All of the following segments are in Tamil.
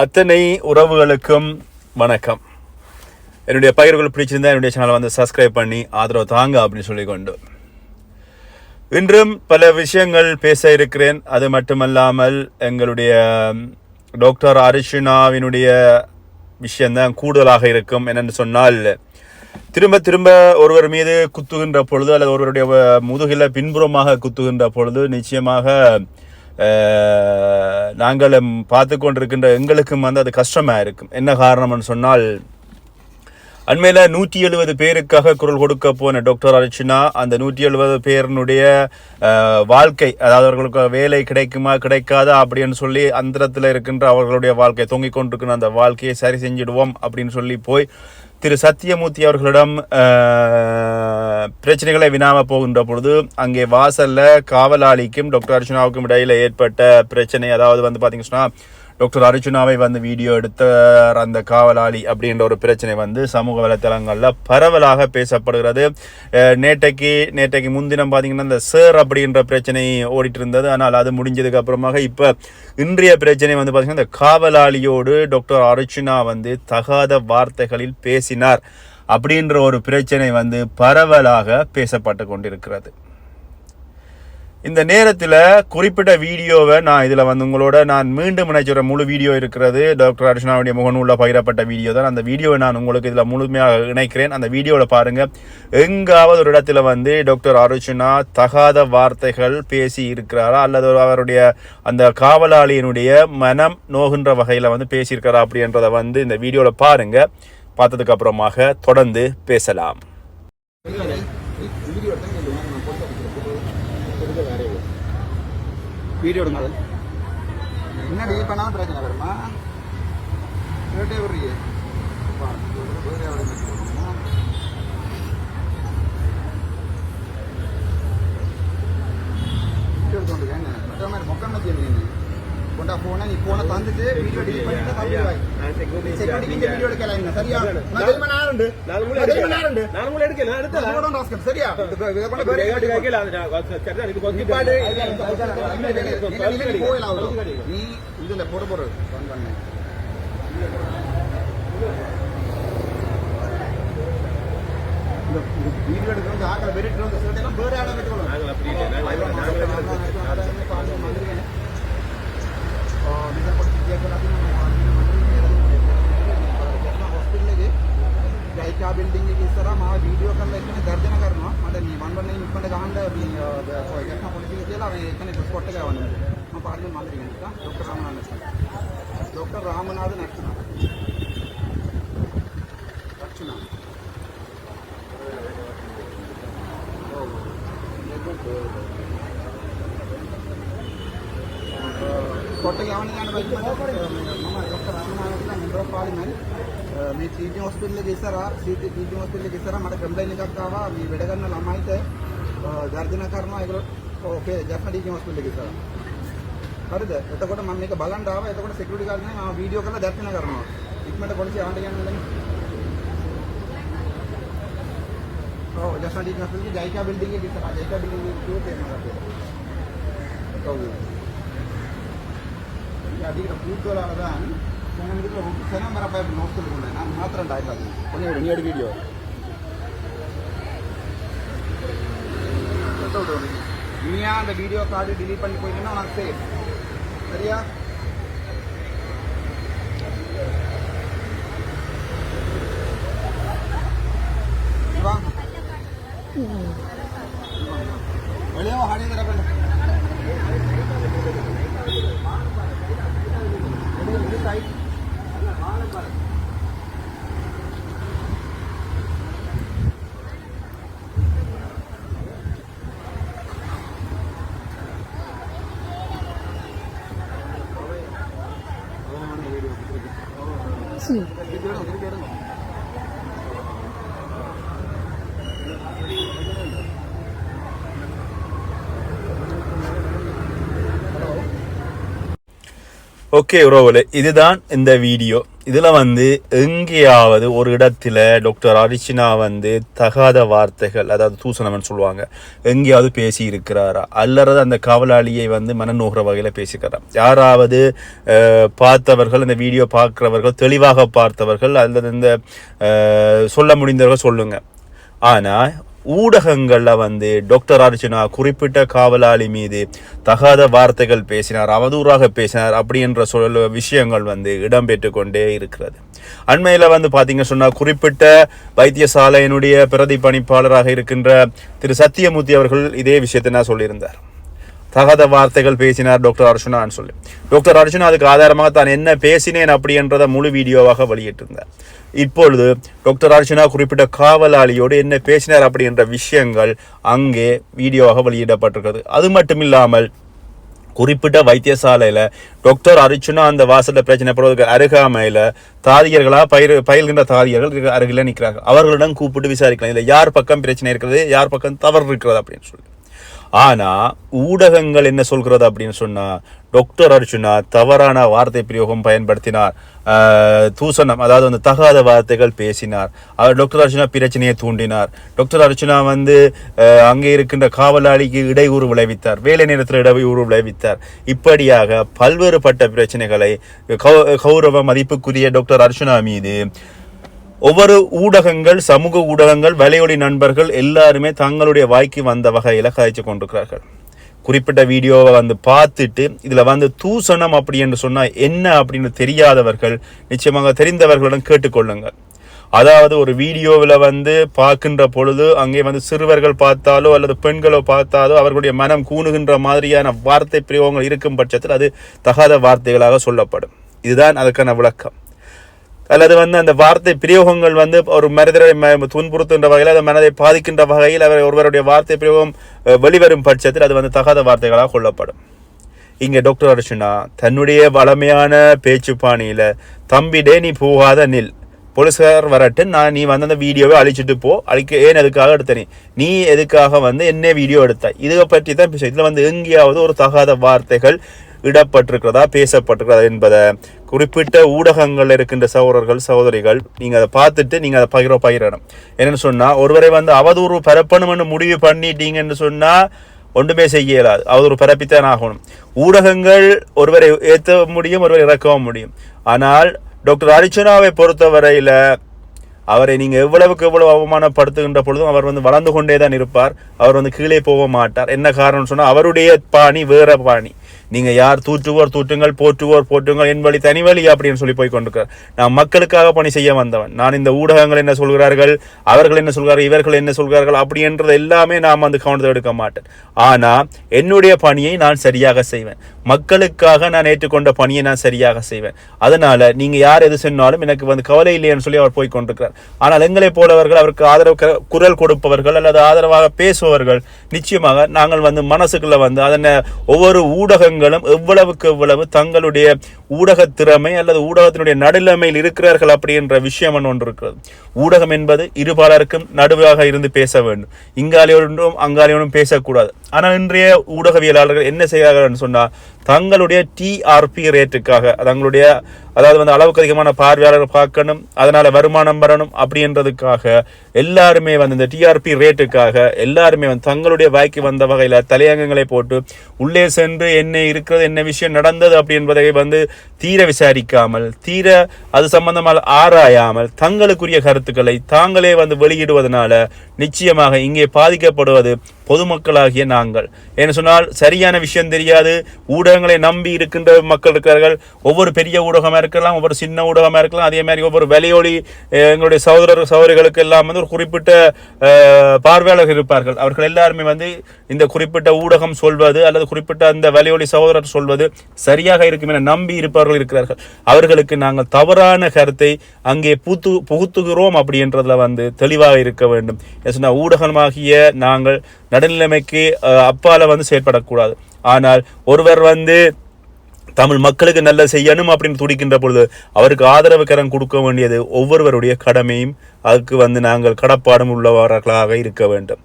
அத்தனை உறவுகளுக்கும் வணக்கம். என்னுடைய பயிர்கள் பிடிச்சிருந்தா என்னுடைய சேனலை வந்து சப்ஸ்கிரைப் பண்ணி ஆதரவு தாங்க அப்படின்னு சொல்லிக்கொண்டு. இன்றும் பல விஷயங்கள் பேச இருக்கிறேன். அது மட்டுமல்லாமல் எங்களுடைய டாக்டர் அரிஷினாவினுடைய விஷயந்தான் கூடுதலாக இருக்கும். என்னென்னு சொன்னால் திரும்ப திரும்ப ஒருவர் மீது குத்துகின்ற பொழுது அல்லது ஒருவருடைய முதுகில பின்புறமாக குத்துகின்ற பொழுது நிச்சயமாக நாங்களும் நாங்கள் பார்த்து கொண்டிருக்கின்ற எங்களுக்கும் வந்து அது கஷ்டமாக இருக்கும். என்ன காரணம்னு சொன்னால் அண்மையில் நூற்றி எழுபது பேருக்காக குரல் கொடுக்க போன டாக்டர் அர்ச்சனா அந்த நூற்றி எழுபது பேரினுடைய வாழ்க்கை அதாவது அவர்களுக்கு வேலை கிடைக்குமா கிடைக்காதா அப்படின்னு சொல்லி அந்தரத்தில் இருக்கின்ற அவர்களுடைய வாழ்க்கை தொங்கிக் கொண்டிருக்கிற அந்த வாழ்க்கையை சரி செஞ்சிடுவோம் அப்படின்னு சொல்லி போய் திரு சத்தியமூர்த்தி அவர்களிடம் பிரச்சனைகளை வினாம போகின்ற பொழுது அங்கே வாசல்ல காவலாளிக்கும் டாக்டர் அர்ச்சனாவுக்கும் இடையில ஏற்பட்ட பிரச்சனை அதாவது வந்து பார்த்தீங்கன்னா டாக்டர் அர்ஜுனாவை வந்து வீடியோ எடுத்த அந்த காவலாளி அப்படின்ற ஒரு பிரச்சனை வந்து சமூக வலைத்தளங்களில் பரவலாக பேசப்படுகிறது. நேற்றைக்கு நேற்றைக்கு முன்தினம் பார்த்தீங்கன்னா இந்த சேர் அப்படின்ற பிரச்சனை ஓடிட்டு இருந்தது ஆனால் அது முடிஞ்சதுக்கு அப்புறமாக இப்போ இன்றைய பிரச்சனை வந்து பார்த்தீங்கன்னா இந்த காவலாளியோடு டாக்டர் அர்ஜுனா வந்து தகாத வார்த்தைகளில் பேசினார். அப்படின்ற ஒரு பிரச்சனை வந்து பரவலாக பேசப்பட்டு கொண்டிருக்கிறது. இந்த நேரத்தில் குறிப்பிட்ட வீடியோவை நான் இதில் வந்து உங்களோட நான் மீண்டும் நினைச்சுற முழு வீடியோ இருக்கிறது. டாக்டர் அர்ஷனாவுடைய முகநூலில் பகிரப்பட்ட வீடியோ தான். அந்த வீடியோவை நான் உங்களுக்கு இதில் முழுமையாக இணைக்கிறேன். அந்த வீடியோவில் பாருங்கள் எங்காவது ஒரு இடத்துல வந்து டாக்டர் அர்ச்சனா தகாத வார்த்தைகள் பேசி இருக்கிறாரா? அல்லது அவருடைய அந்த காவலாளியினுடைய மனம் நோகின்ற வகையில் வந்து பேசியிருக்காரா அப்படின்றத வந்து இந்த வீடியோவில் பாருங்கள் பார்த்ததுக்கு அப்புறமாக தொடர்ந்து பேசலாம். வீடியோ எடுங்க என்ன டீ பண்ணால் பிரச்சனை வருமா? கேட்டே வர்றீங்க எடுத்துக்கொண்டு மொக்கம் வச்சு கொண்டா போனா நீ போன தந்துட்டு வீடியோ டெலிட் பண்ணிட்டு தம்பிடுவாய் செக்யூரிட்டி வீடியோ எடுக்கல என்ன சரியா நான் மணி நேரம் உண்டு நான் மூளை எடுக்கல நேரம் உண்டு நான் மூளை எடுக்கல நான் எடுத்தல கூட டாஸ்க் சரியா இத கொண்டு வேற ஏகாட்டி கேக்கல சரியா இது கொஞ்சம் இப்பாடு நீ போயில ஆவு நீ இதுல போட போற ஃபோன் பண்ணு வீடியோ எடுக்கிறது ஆக்கல வெரிட்டு வந்து சில டைம் பேர் ஆட வெட்டுவோம் நாங்க அப்படி இல்லை நாங்க వీడియో के अंदर इतने दर्जन करना అంటే మీ మనవని ఇప్పుడు కావండి మీ ఎక్కడ పొలిటికల్ చేయాలి అవి ఎక్కడ ఇప్పుడు కొట్ట మా పార్లమెంట్ మంత్రి కనుక డాక్టర్ రామనాథ్ డాక్టర్ రామనాథ్ నచ్చిన నచ్చిన కొట్ట కావాలి doctor Ramanath member of parliament me TT హాస్పిటల్కి ఇస్తారా సిటీ టీటీ హాస్పిటల్కి ఇస్తారా మన కంప్లైంట్ కావా మీ విడగన్న అమ్మాయితే జర్జన కర్మ ఇక్కడ ఓకే జర్న టీటీ హాస్పిటల్కి ఇస్తారా సరే ఎత్త కూడా మన మీకు బలం రావా ఎత్త కూడా సెక్యూరిటీ గార్డ్ని ఆ వీడియో కల్లా దర్శన కర్మ ఇట్మంటే కొలిసి ఆంటీ ఓ జర్న టీటీ హాస్పిటల్కి జైకా బిల్డింగ్ ఇస్తారా జైకా బిల్డింగ్ అది ఇక్కడ పూర్తి రాలదా అని ನನಗಿದ್ರೆ ಚೆನ್ನಾಗಿ ಬರಪ್ಪ ನೋಡ್ತಾ ಇಟ್ಕೊಂಡೆ ನಾನು ಮಾತ್ರ ಆಯ್ತು ಅದು ಕೊನೆ ಹಿಡಿ ಎರಡು ವೀಡಿಯೋ நீயா அந்த வீடியோ கார்டு டிலீட் பண்ணி போயிட்டீங்கன்னா நான் சேஃப் சரியா ஓகே உறவுகளே இதுதான் இந்த வீடியோ இதில் வந்து எங்கேயாவது ஒரு இடத்துல டாக்டர் அரிச்சினா வந்து தகாத வார்த்தைகள் அதாவது தூசணம்னு சொல்லுவாங்க எங்கேயாவது பேசி இருக்கிறாரா? அல்லறது அந்த காவலாளியை வந்து மனநோகிற வகையில் பேசிக்கிறாரா? யாராவது பார்த்தவர்கள் இந்த வீடியோ பார்க்குறவர்கள் தெளிவாக பார்த்தவர்கள் அல்லது இந்த சொல்ல முடிந்தவர்கள் சொல்லுங்கள் ஆனால் ஊடகங்களில் வந்து டாக்டர் அர்ச்சனா குறிப்பிட்ட காவலாளி மீது தகாத வார்த்தைகள் பேசினார் அவதூறாக பேசினார் அப்படி என்ற சொல் விஷயங்கள் வந்து இடம்பெற்று கொண்டே இருக்கிறது. அண்மையில் வந்து பார்த்தீங்க சொன்னால் குறிப்பிட்ட வைத்தியசாலையினுடைய பிரதி பணிப்பாளராக இருக்கின்ற திரு சத்தியமூர்த்தி அவர்கள் இதே விஷயத்தை நான் சொல்லியிருந்தார். தகாத வார்த்தைகள் பேசினார் டாக்டர் அர்ஜுனான்னு சொல்லி. டாக்டர் அர்ஜுனா அதுக்கு ஆதாரமாக தான் என்ன பேசினேன் அப்படின்றத முழு வீடியோவாக வெளியிட்டிருந்தார். இப்பொழுது டாக்டர் அர்ஜுனா குறிப்பிட்ட காவலாளியோடு என்ன பேசினார் அப்படின்ற விஷயங்கள் அங்கே வீடியோவாக வெளியிடப்பட்டிருக்கிறது. அது மட்டும் இல்லாமல் குறிப்பிட்ட வைத்தியசாலையில் டாக்டர் அர்ச்சுனா அந்த வாசலில் பிரச்சனை போடுறதுக்கு அருகாமையில் தாதியர்களாக பயிர் பயில்கின்ற தாதியர்கள் அருகில் நிற்கிறாங்க நிற்கிறார்கள் அவர்களிடம் கூப்பிட்டு விசாரிக்கலாம். இல்லை யார் பக்கம் பிரச்சனை இருக்கிறது? யார் பக்கம் தவறு இருக்கிறது அப்படின்னு சொல்லி. ஆனா ஊடகங்கள் என்ன சொல்கிறது அப்படின்னு சொன்னா டாக்டர் அர்ஜுனா தவறான வார்த்தை பிரயோகம் பயன்படுத்தினார். தூசணம் அதாவது வந்து தகாத வார்த்தைகள் பேசினார். அவர் டாக்டர் அர்ஜுனா பிரச்சனையை தூண்டினார். டாக்டர் அர்ஜுனா வந்து அங்கே இருக்கின்ற காவலாளிக்கு இடையூறு விளைவித்தார். வேலை நேரத்தில் இடையூறு விளைவித்தார். இப்படியாக பல்வேறுபட்ட பிரச்சனைகளை கௌ- கௌரவ மதிப்புக்குரிய டாக்டர் அர்ஜுனா மீது ஒவ்வொரு ஊடகங்கள் சமூக ஊடகங்கள் வலையொலி நண்பர்கள் எல்லாருமே தங்களுடைய வாய்க்கு வந்த வகையில் கதைச்சு கொண்டிருக்கிறார்கள். குறிப்பிட்ட வீடியோவை வந்து பார்த்துட்டு இதில் வந்து தூசணம் அப்படி என்று சொன்னால் என்ன அப்படின்னு தெரியாதவர்கள் நிச்சயமாக தெரிந்தவர்களிடம் கேட்டுக்கொள்ளுங்கள். அதாவது ஒரு வீடியோவில் வந்து பார்க்கின்ற பொழுது அங்கே வந்து சிறுவர்கள் பார்த்தாலோ அல்லது பெண்களோ பார்த்தாலோ அவர்களுடைய மனம் கூணுகின்ற மாதிரியான வார்த்தை பிரயோகங்கள் இருக்கும் பட்சத்தில் அது தகாத வார்த்தைகளாக சொல்லப்படும். இதுதான் அதுக்கான விளக்கம். அல்லது வந்து அந்த வார்த்தை பிரயோகங்கள் வந்து ஒரு மனிதரை ம- துன்புறுத்துகின்ற வகையில் அந்த மனதை பாதிக்கின்ற வகையில் அவர் ஒருவருடைய வார்த்தை பிரயோகம் வெளிவரும் பட்சத்தில் அது வந்து தகாத வார்த்தைகளாக கொள்ளப்படும். இங்கே டாக்டர் அர்ச்சனா தன்னுடைய வளமையான பேச்சு பாணியில் தம்பிடே நீ போகாத நில். போலீஸ்கார் வரட்டு நான் நீ வந்து அந்த வீடியோவை அழிச்சிட்டு போ. அழிக்க ஏன் எதுக்காக எடுத்த நீ எதுக்காக வந்து என்ன வீடியோ எடுத்த? இதை பற்றி தான் பேச வந்து எங்கேயாவது ஒரு தகாத வார்த்தைகள் இடப்பட்டிருக்கிறதா பேசப்பட்டிருக்கிறதா என்பதை குறிப்பிட்ட ஊடகங்கள் இருக்கின்ற சகோதரர்கள் சகோதரிகள் நீங்கள் அதை பார்த்துட்டு நீங்கள் அதை பகிர பகிரணும். என்னென்னு சொன்னால் ஒருவரை வந்து அவதூறு பரப்பணும்னு முடிவு பண்ணிட்டீங்கன்னு சொன்னால் ஒன்றுமே செய்ய இயலாது. அவர் ஒரு பரப்பித்தான் ஆகணும். ஊடகங்கள் ஒருவரை ஏற்ற முடியும் ஒருவரை இறக்கவும் முடியும். ஆனால் டாக்டர் அர்ச்சனாவை பொறுத்தவரையில் அவரை நீங்கள் எவ்வளவுக்கு எவ்வளவு அவமானப்படுத்துகின்ற பொழுதும் அவர் வந்து வளர்ந்து கொண்டே தான் இருப்பார். அவர் வந்து கீழே போக மாட்டார். என்ன காரணம்னு சொன்னால் அவருடைய பாணி வேற பாணி. நீங்க யார் தூற்றுவோர் தூற்றுங்கள் போற்றுவோர் போற்றுங்கள் என் வழி தனி வழி அப்படின்னு சொல்லி போய் கொண்டிருக்கிறார் நான் மக்களுக்காக பணி செய்ய வந்தவன். நான் இந்த ஊடகங்கள் என்ன சொல்கிறார்கள் அவர்கள் என்ன சொல்கிறார்கள் இவர்கள் என்ன சொல்கிறார்கள் அப்படின்றது எல்லாமே நாம் வந்து கவனத்தை எடுக்க மாட்டேன் ஆனா என்னுடைய பணியை நான் சரியாக செய்வேன். மக்களுக்காக நான் ஏற்றுக்கொண்ட பணியை நான் சரியாக செய்வேன். அதனால நீங்க யார் எது சொன்னாலும் எனக்கு வந்து கவலை இல்லைன்னு சொல்லி அவர் போய் கொண்டிருக்கிறார். ஆனால் எங்களை போலவர்கள் அவருக்கு ஆதரவு குரல் கொடுப்பவர்கள் அல்லது ஆதரவாக பேசுபவர்கள் நிச்சயமாக நாங்கள் வந்து மனசுக்குள்ள வந்து அதனை ஒவ்வொரு ஊடகங்களும் எவ்வளவுக்கு எவ்வளவு தங்களுடைய ஊடக திறமை அல்லது ஊடகத்தினுடைய நடுநிலைமையில் இருக்கிறார்கள் அப்படின்ற விஷயம் ஒன்று இருக்கிறது. ஊடகம் என்பது இருபாலருக்கும் நடுவாக இருந்து பேச வேண்டும். இங்காலியோடும் அங்காலியோடும் பேசக்கூடாது. ஆனால் இன்றைய ஊடகவியலாளர்கள் என்ன செய்கிறார்கள் சொன்னால் தங்களுடைய டிஆர்பி ரேட்டுக்காக தங்களுடைய அதாவது வந்து அளவுக்கு அதிகமான பார்வையாளர்கள் பார்க்கணும் அதனால் வருமானம் வரணும் அப்படின்றதுக்காக எல்லாருமே வந்து இந்த டிஆர்பி ரேட்டுக்காக எல்லாருமே வந்து தங்களுடைய வாய்க்கு வந்த வகையில் தலையங்கங்களை போட்டு உள்ளே சென்று என்ன இருக்கிறது என்ன விஷயம் நடந்தது அப்படி என்பதை வந்து தீர விசாரிக்காமல் தீர அது சம்பந்தமாக ஆராயாமல் தங்களுக்குரிய கருத்துக்களை தாங்களே வந்து வெளியிடுவதனால நிச்சயமாக இங்கே பாதிக்கப்படுவது பொதுமக்களாகிய நாங்கள். ஏன்னு சொன்னால் சரியான விஷயம் தெரியாது. ஊடகங்களை நம்பி இருக்கின்ற மக்கள் இருக்கிறார்கள். ஒவ்வொரு பெரிய ஊடகமாக இருக்கலாம் ஒவ்வொரு சின்ன ஊடகமாக இருக்கலாம் அதே மாதிரி ஒவ்வொரு வெளியொலி எங்களுடைய சகோதரர் சகோதரிகளுக்கு எல்லாம் வந்து ஒரு குறிப்பிட்ட பார்வையாளர்கள் இருப்பார்கள். அவர்கள் எல்லாருமே வந்து இந்த குறிப்பிட்ட ஊடகம் சொல்வது அல்லது குறிப்பிட்ட அந்த வெளியொலி சகோதரர் சொல்வது சரியாக இருக்கும் என நம்பி இருப்பவர்கள் இருக்கிறார்கள். அவர்களுக்கு நாங்கள் தவறான கருத்தை அங்கே புத்து புகுத்துகிறோம் அப்படின்றதுல வந்து தெளிவாக இருக்க வேண்டும். ஏன் சொன்னால் ஊடகமாகிய நாங்கள் நடுநிலைமைக்கு அப்பால வந்து செயற்படக்கூடாது. ஆனால் ஒருவர் வந்து தமிழ் மக்களுக்கு நல்ல செய்யணும் அப்படின்னு துடிக்கின்ற பொழுது அவருக்கு ஆதரவு கரம் கொடுக்க வேண்டியது ஒவ்வொருவருடைய கடமையும் அதுக்கு வந்து நாங்கள் கடப்பாடும் உள்ளவர்களாக இருக்க வேண்டும்.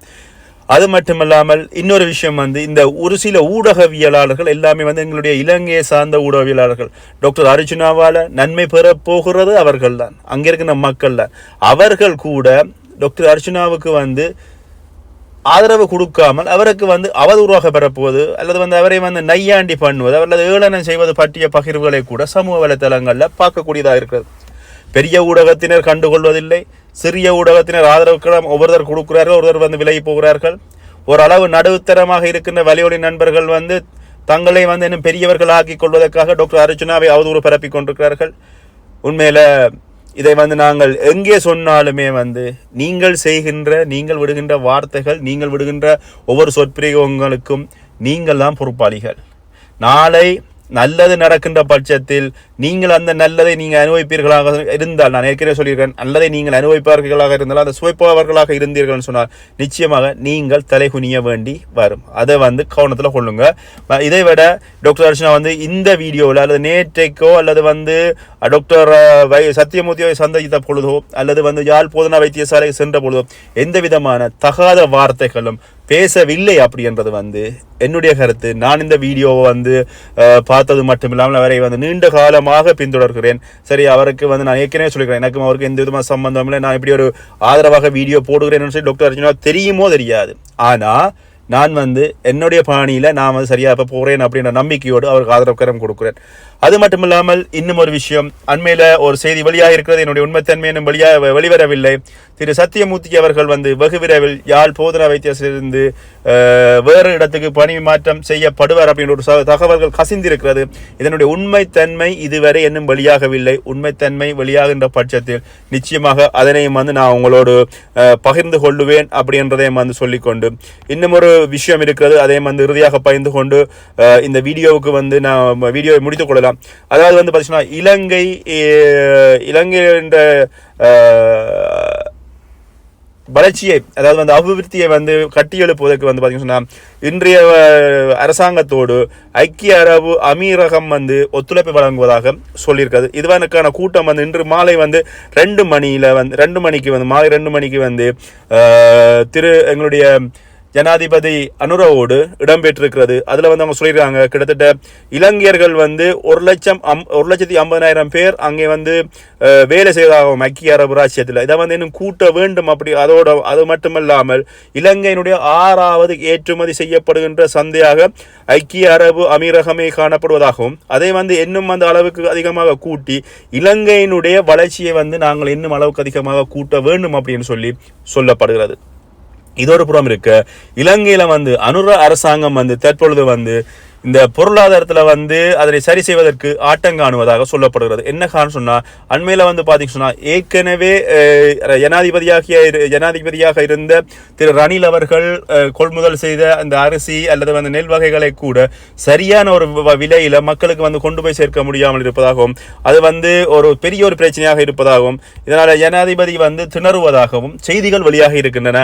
அது மட்டுமல்லாமல் இன்னொரு விஷயம் வந்து இந்த ஒரு சில ஊடகவியலாளர்கள் எல்லாமே வந்து எங்களுடைய இலங்கையை சார்ந்த ஊடகவியலாளர்கள் டாக்டர் அர்ஜுனாவால் நன்மை பெற போகிறது அவர்கள் தான் அங்கே இருக்கிற மக்கள் தான் அவர்கள் கூட டாக்டர் அர்ஜுனாவுக்கு வந்து ஆதரவு கொடுக்காமல் அவருக்கு வந்து அவதூறாக பெறப்போவது அல்லது வந்து அவரை வந்து நையாண்டி பண்ணுவது அல்லது ஏளனம் செய்வது பற்றிய பகிர்வுகளை கூட சமூக வலைத்தளங்களில் பார்க்கக்கூடியதாக இருக்கிறது. பெரிய ஊடகத்தினர் கண்டுகொள்வதில்லை. சிறிய ஊடகத்தினர் ஆதரவுக்கெல்லாம் ஒவ்வொருத்தர் கொடுக்கிறார்கள் ஒருவர் வந்து விலகி போகிறார்கள். ஓரளவு நடுத்தரமாக இருக்கின்ற வலியொலி நண்பர்கள் வந்து தங்களை வந்து இன்னும் பெரியவர்கள் ஆக்கிக் கொள்வதற்காக டாக்டர் அர்ஜுனாவை அவதூறு பரப்பி கொண்டிருக்கிறார்கள். உண்மையில் இதை வந்து நாங்கள் எங்கே சொன்னாலுமே வந்து நீங்கள் செய்கின்ற நீங்கள் விடுகின்ற வார்த்தைகள் நீங்கள் விடுகின்ற ஒவ்வொரு சொற்பிரயோகங்களுக்கும் நீங்கள் தான் பொறுப்பாளிகள். நாளை நல்லது நடக்கின்ற பட்சத்தில் நீங்கள் அந்த நல்லதை நீங்கள் அனுபவிப்பீர்களாக இருந்தால் நான் ஏற்கனவே சொல்லியிருக்கேன் நல்லதை நீங்கள் அனுபவிப்பார்களாக இருந்தால் அந்த சுவைப்பவர்களாக இருந்தீர்கள்னு சொன்னால் நிச்சயமாக நீங்கள் தலைகுனிய வேண்டி வரும். அதை வந்து கவனத்தில் கொள்ளுங்க. இதை விட டாக்டர் அர்ச்சனா வந்து இந்த வீடியோவில் அல்லது நேற்றைக்கோ அல்லது வந்து டாக்டர் வை சத்தியமூர்த்தியை சந்தித்த பொழுதோ அல்லது வந்து யாழ் போதனா வைத்தியசாலை சென்ற பொழுதோ எந்த விதமான தகாத வார்த்தைகளும் பேசவில்லை அப்படின்றது வந்து என்னுடைய கருத்து. நான் இந்த வீடியோவை வந்து பார்த்தது மட்டும் இல்லாமல் அவரை வந்து நீண்ட காலமாக பின்தொடர்கிறேன். சரி அவருக்கு வந்து நான் ஏற்கனவே சொல்லிக்கிறேன். எனக்கும் அவருக்கு எந்த விதமான சம்பந்தம் இல்லை. நான் இப்படி ஒரு ஆதரவாக வீடியோ போடுகிறேன்னு சொல்லி டாக்டர் அர்ஜுனா தெரியுமோ தெரியாது. ஆனா நான் வந்து என்னுடைய பாணியில நான் வந்து சரியா இப்போ போறேன் அப்படின்ற நம்பிக்கையோடு அவருக்கு ஆதரவு கரம் கொடுக்குறேன். அது மட்டும் இல்லாமல் இன்னும் ஒரு விஷயம். அண்மையில் ஒரு செய்தி வெளியாக இருக்கிறது என்னுடைய உண்மைத்தன்மை இன்னும் வழியாக வெளிவரவில்லை. திரு சத்தியமூர்த்தி அவர்கள் வந்து வெகு விரைவில் யாழ் போதனா வைத்தியசிலிருந்து வேறு இடத்துக்கு பணி மாற்றம் செய்யப்படுவார் அப்படின்ற ஒரு தகவல்கள் கசிந்திருக்கிறது. இதனுடைய உண்மைத்தன்மை இதுவரை இன்னும் வெளியாகவில்லை. உண்மைத்தன்மை வெளியாகின்ற பட்சத்தில் நிச்சயமாக அதனையும் வந்து நான் உங்களோடு பகிர்ந்து கொள்ளுவேன் அப்படின்றதையும் வந்து சொல்லிக்கொண்டு. இன்னும் ஒரு விஷயம் இருக்கிறது. அதையும் வந்து இறுதியாக பகிர்ந்து கொண்டு இந்த வீடியோவுக்கு வந்து நான் வீடியோவை முடித்துக் கொள்ளலாம். அதாவது வந்து பார்த்தீங்கன்னா இலங்கை இலங்கை என்ற வளர்ச்சியை அதாவது வந்து அபிவிருத்தியை வந்து கட்டியெழுப்புவதற்கு வந்து பார்த்தீங்கன்னா இன்றைய அரசாங்கத்தோடு ஐக்கிய அரபு அமீரகம் வந்து ஒத்துழைப்பு வழங்குவதாக சொல்லியிருக்காது இதுவானுக்கான கூட்டம் வந்து இன்று மாலை வந்து ரெண்டு மணியில் வந்து ரெண்டு மணிக்கு வந்து மாலை ரெண்டு மணிக்கு வந்து திரு எங்களுடைய ஜனாதிபதி அனுரவோடு இடம்பெற்றிருக்கிறது. அதில் வந்து அவங்க சொல்லியிருக்காங்க கிட்டத்தட்ட இலங்கையர்கள் வந்து ஒரு லட்சம் அம் ஒரு லட்சத்தி ஐம்பதாயிரம் பேர் அங்கே வந்து வேலை செய்வதாகவும் ஐக்கிய அரபு ராஜ்யத்தில் இதை வந்து இன்னும் கூட்ட வேண்டும் அப்படி அதோட அது மட்டுமல்லாமல் இலங்கையினுடைய ஆறாவது ஏற்றுமதி செய்யப்படுகின்ற சந்தையாக ஐக்கிய அரபு அமீரகமே காணப்படுவதாகவும் அதை வந்து இன்னும் அந்த அளவுக்கு அதிகமாக கூட்டி இலங்கையினுடைய வளர்ச்சியை வந்து நாங்கள் இன்னும் அளவுக்கு அதிகமாக கூட்ட வேண்டும் அப்படின்னு சொல்லி சொல்லப்படுகிறது. இதோடு புறம் இருக்க. இலங்கையில வந்து அனுர அரசாங்கம் வந்து தற்பொழுது வந்து இந்த பொருளாதாரத்தில் வந்து அதனை சரி செய்வதற்கு ஆட்டம் காணுவதாக சொல்லப்படுகிறது. என்ன காரணம் சொன்னால் அண்மையில் வந்து பாத்தீங்கன்னா சொன்னால் ஏற்கனவே ஜனாதிபதியாகிய இரு- ஜனாதிபதியாக இருந்த திரு ரணில் அவர்கள் கொள்முதல் செய்த அந்த அரிசி அல்லது வந்து நெல் வகைகளை கூட சரியான ஒரு வ- மக்களுக்கு வந்து கொண்டு போய் சேர்க்க முடியாமல் இருப்பதாகவும் அது வந்து ஒரு பெரிய ஒரு பிரச்சனையாக இருப்பதாகவும் இதனால் ஜனாதிபதி வந்து திணறுவதாகவும் செய்திகள் வெளியாக இருக்கின்றன.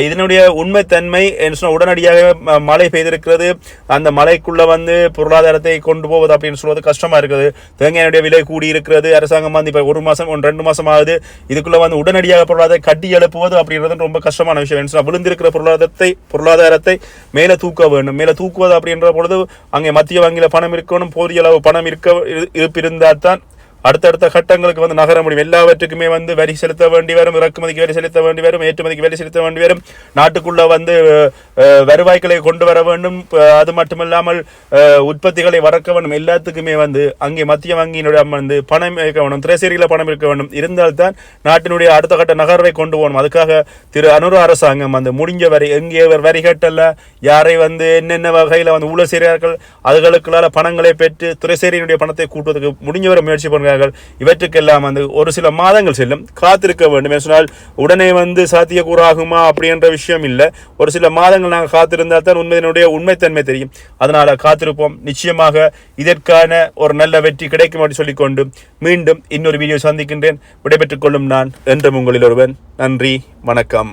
இதனுடைய உண்மைத்தன்மை என்று சொன்னால் உடனடியாக மழை பெய்திருக்கிறது. அந்த மழைக்குள்ள வந்து பொருளாதாரத்தை கொண்டு போவது அப்படின்னு சொல்வது கஷ்டமா இருக்குது. தேங்காயினுடைய விலை கூடி இருக்கிறது அரசாங்கம் வந்து இப்போ ஒரு மாசம் ஒன்று ரெண்டு மாசம் ஆகுது. இதுக்குள்ள வந்து உடனடியாக பொருளாதார கட்டி எழுப்புவது அப்படின்றது ரொம்ப கஷ்டமான விஷயம். என்ன விழுந்திருக்கிற பொருளாதாரத்தை பொருளாதாரத்தை மேலே தூக்க வேண்டும். மேலே தூக்குவது அப்படின்ற பொழுது அங்கே மத்திய வங்கியில் பணம் இருக்கணும் போதிய அளவு பணம் இருக்க இரு- தான் அடுத்தடுத்த கட்டங்களுக்கு வந்து நகர முடியும். எல்லாவற்றுக்குமே வந்து வரி செலுத்த வேண்டி வரும். இறக்குமதிக்கு வரி செலுத்த வேண்டி வரும். ஏற்றுமதிக்கு வரி செலுத்த வேண்டி வரும். நாட்டுக்குள்ள வந்து வருவாய்களை கொண்டு வர வேண்டும். அது மட்டுமில்லாமல் உற்பத்திகளை வறக்க வேண்டும். எல்லாத்துக்குமே வந்து அங்கே மத்திய வங்கியினுடைய வந்து பணம் இருக்க வேண்டும். திரைசேரியில பணம் இருக்க வேண்டும். இருந்தால்தான் நாட்டினுடைய அடுத்த கட்ட நகர்வை கொண்டு போகணும். அதுக்காக திரு அனுர அரசாங்கம் வந்து முடிஞ்ச வரி எங்கே வரி கட்டல யாரை வந்து என்னென்ன வகையில் வந்து ஊழல் செய்கிறார்கள் அதுகளுக்குள்ளால பணங்களை பெற்று துறைசேரியினுடைய பணத்தை கூட்டுவதற்கு முடிஞ்சவரை முயற்சி பண்ணுகிறார்கள் இவற்றுக்கெல்லாம் வந்து ஒரு சில மாதங்கள் செல்லும். காத்திருக்க வேண்டும். என்று சொன்னால் உடனே வந்து சாத்தியக்கூறாகுமா அப்படின்ற விஷயம் இல்லை. ஒரு சில மாதங்கள் நாங்கள் காத்திருந்தால் தான் உண்மையினுடைய உண்மைத்தன்மை தெரியும். அதனால் காத்திருப்போம். நிச்சயமாக இதற்கான ஒரு நல்ல வெற்றி கிடைக்கும் என்று சொல்லிக்கொண்டு மீண்டும் இன்னொரு வீடியோ சந்திக்கின்றேன். விடைபெற்றுக் கொள்ளும் நான் என்றும் உங்களில் ஒருவன். நன்றி. வணக்கம்.